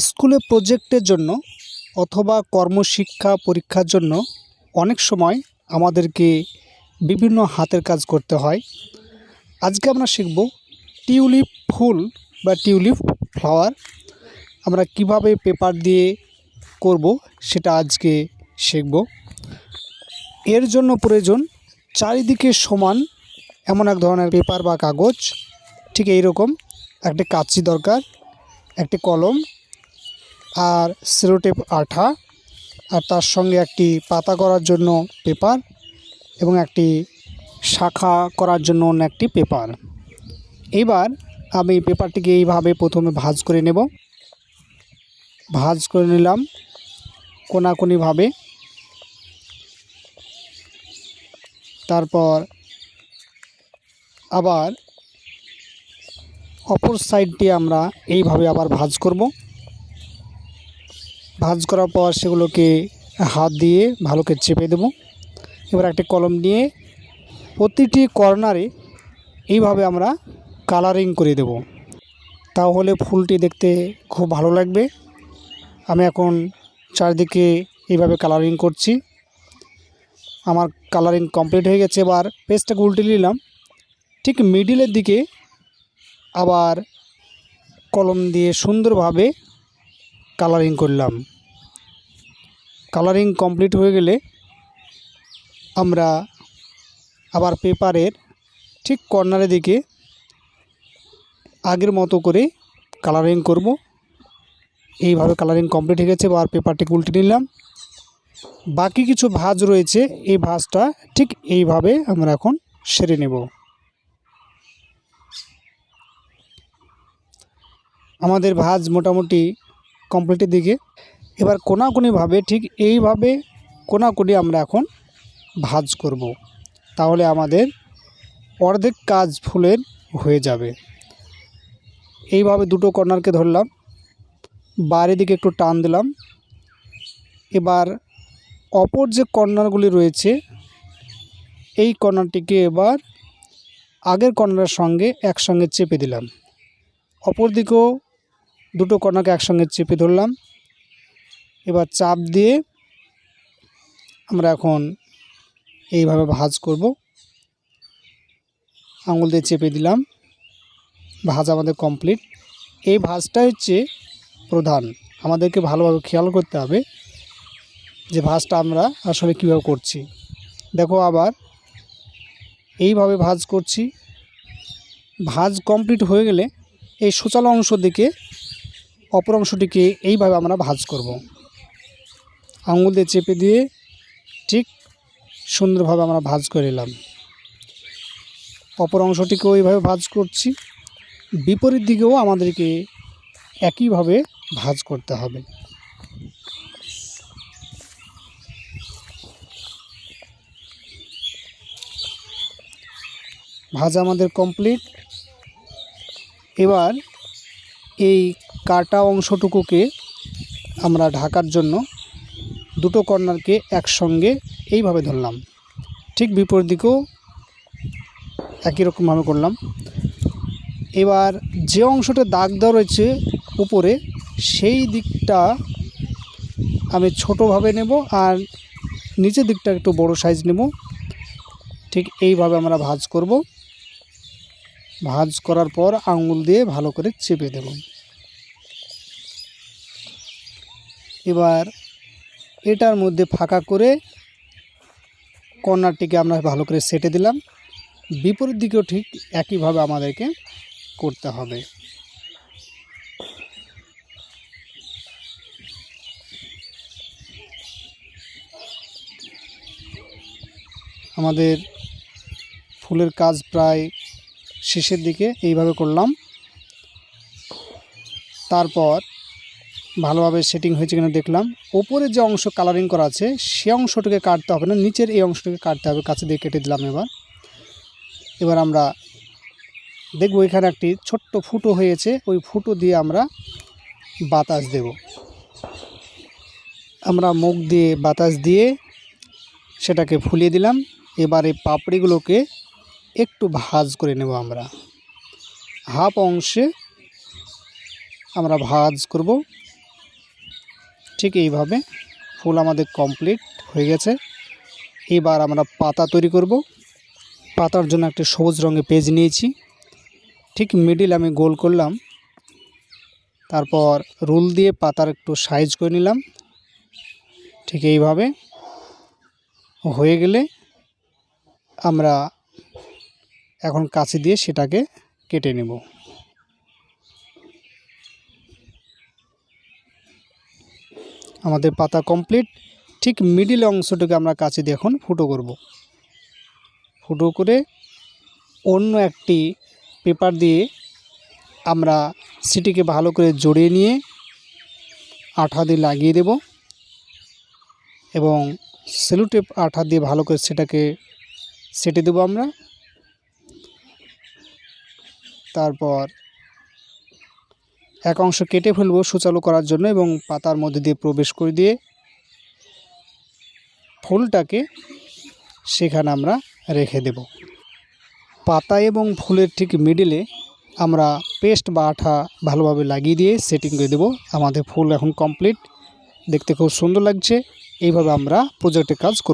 স্কুলে প্রজেক্টের জন্য অথবা কর্মশিক্ষা পরীক্ষার জন্য অনেক সময় আমাদেরকে বিভিন্ন হাতের কাজ করতে হয়। আজকে আমরা শিখব টিউলিপ ফুল বা টিউলিপ ফ্লাওয়ার। আমরা কীভাবে পেপার দিয়ে করব সেটা আজকে শিখব। এর জন্য প্রয়োজন চারিদিকে সমান এমন এক ধরনের পেপার বা কাগজ। ঠিক এই রকম একটি কাঁচি দরকার, একটি কলম আর সেলোটেপ আঠা, আর তার সঙ্গে একটি পাতা করার জন্য পেপার এবং একটি শাখা করার জন্য অন্য একটি পেপার। এবার আমি পেপারটিকে এইভাবে প্রথমে ভাজ করে নেব। ভাঁজ করে নিলাম কোনাকুনিভাবে। তারপর আবার অপর সাইডটি আমরা এইভাবে আবার ভাজ করব। ভাঁজ করার পর সেগুলোকে হাত দিয়ে ভালো করে চেপে দেব। এবার একটি কলম নিয়ে প্রতিটি কর্নারে এইভাবে আমরা কালারিং করে দেব। তাহলে ফুলটি দেখতে খুব ভালো লাগবে। আমি এখন চারদিকে এইভাবে কালারিং করছি। আমার কালারিং কমপ্লিট হয়ে গেছে। এবার পেজটাকে উল্টে নিলাম। ঠিক মিডিলের দিকে আবার কলম দিয়ে সুন্দরভাবে কালারিং করলাম। কালারিং কমপ্লিট হয়ে গেলে আমরা আবার পেপারের ঠিক কর্নারের দিকে আগের মতো করে কালারিং করব। এইভাবে কালারিং কমপ্লিট হয়ে গেছে আর পেপারটি উল্টে নিলাম। বাকি কিছু ভাঁজ রয়েছে, এই ভাঁজটা ঠিক এইভাবে আমরা এখন সেরে নেব। আমাদের ভাঁজ মোটামুটি কমপ্লিটের দিকে এবার কোনাকুনিভাবে ঠিক এইভাবে কোনাকুনি আমরা এখন ভাঁজ করব। তাহলে আমাদের অর্ধেক কাজ ফুলের হয়ে যাবে। এইভাবে দুটো কর্নারকে ধরলাম বাইরের দিকে একটু টান দিলাম। এবার অপর যে কর্নারগুলি রয়েছে, এই কর্নারটিকে এবার আগের কর্নারের সঙ্গে একসঙ্গে চেপে দিলাম। অপর দিকেও দুটো কর্নারকে একসঙ্গে চেপে ধরলাম। এবার চাপ দিয়ে আমরা এখন এইভাবে ভাজ করব। আঙুল দিয়ে চেপে দিলাম। ভাঁজ আমাদের কমপ্লিট। এই ভাঁজটা হচ্ছে প্রধান। আমাদেরকে ভালোভাবে খেয়াল করতে হবে যে ভাঁজটা আমরা আসলে কীভাবে করছি। দেখো আবার এইভাবে ভাজ করছি। ভাঁজ কমপ্লিট হয়ে গেলে এই সোচালো অংশ দিকে অপর অংশটিকে এইভাবে আমরা ভাজ করব। আঙুল দিয়ে চেপে দিয়ে ঠিক সুন্দরভাবে আমরা ভাজ করে নিলাম অপর অংশটিকেও এইভাবে ভাজ করছি। বিপরীত দিকেও আমাদেরকে একইভাবে ভাজ করতে হবে। ভাজা আমাদের কমপ্লিট। এবার এই কাটা অংশটুকুকে আমরা ঢাকার জন্য দুটো কর্নারকে একসঙ্গে এইভাবে ধরলাম। ঠিক বিপরীত দিকেও একই রকমভাবে করলাম। এবার যে অংশটা দাগ দেওয়া রয়েছে উপরে, সেই দিকটা আমি ছোটোভাবে নেব আর নিচের দিকটা একটু বড় সাইজ নেব। ঠিক এইভাবে আমরা ভাজ করব। ভাঁজ করার পর আঙুল দিয়ে ভালো করে চেপে দেব। এবার এটার মধ্যে ফাঁকা করে কর্নারটিকে আমরা ভালো করে সেটে দিলাম। বিপরীত দিকেও ঠিক একইভাবে আমাদেরকে করতে হবে। আমাদের ফুলের কাজ প্রায় শেষের দিকে এইভাবে করলাম। তারপর ভালোভাবে সেটিং হয়েছে কিনা দেখলাম। ওপরে যে অংশ কালারিং করা আছে, সে অংশটাকে কাটতে হবে না, নিচের এই অংশটাকে কাটতে হবে, কাছে দিয়ে কেটে দিলাম এবার। এবার আমরা দেখব এখানে একটি ছোট্ট ফুটো হয়েছে, ওই ফুটো দিয়ে আমরা বাতাস দেব। আমরা মুখ দিয়ে বাতাস দিয়ে সেটাকে ফুলিয়ে দিলাম, এবার এই পাপড়িগুলোকে একটু ভাজ করে নেব আমরা। হাফ অংশে আমরা ভাজ করব। ঠিক এইভাবে ফুল আমাদের কমপ্লিট হয়ে গেছে। এবার আমরা পাতা তৈরি করব। পাতার জন্য একটা সবুজ রঙের পেজ নিয়েছি। ঠিক মিডিল আমি গোল করলাম। তারপর রুল দিয়ে পাতার একটু সাইজ করে নিলাম। ঠিক এইভাবে হয়ে গেলে আমরা এখন কাছে দিয়ে সেটাকে কেটে নেব। আমাদের পাতা কমপ্লিট ঠিক মিডিল অংশটাকে আমরা কাছে দিয়ে এখন ফুটো করব। ফুটো করে অন্য একটি পেপার দিয়ে আমরা সিটিকে ভালো করে জড়িয়ে নিয়ে আঠা দিয়ে লাগিয়ে দেব এবং সেলুটেপ আঠা দিয়ে ভালো করে সেটাকে সেটে দেবো আমরা। তারপর এক অংশ কেটে ফেলব সুচালু করার জন্য এবং পাতার মধ্যে দিয়ে প্রবেশ করে দিয়ে ফুলটাকে সেখানে আমরা রেখে দেব। পাতা এবং ফুলের ঠিক মিডিলে আমরা পেস্ট বা আঠা ভালোভাবে লাগিয়ে দিয়ে সেটিং করে দেব। আমাদের ফুল এখন কমপ্লিট দেখতে খুব সুন্দর লাগছে। এইভাবে আমরা প্রজেক্টের কাজ করব।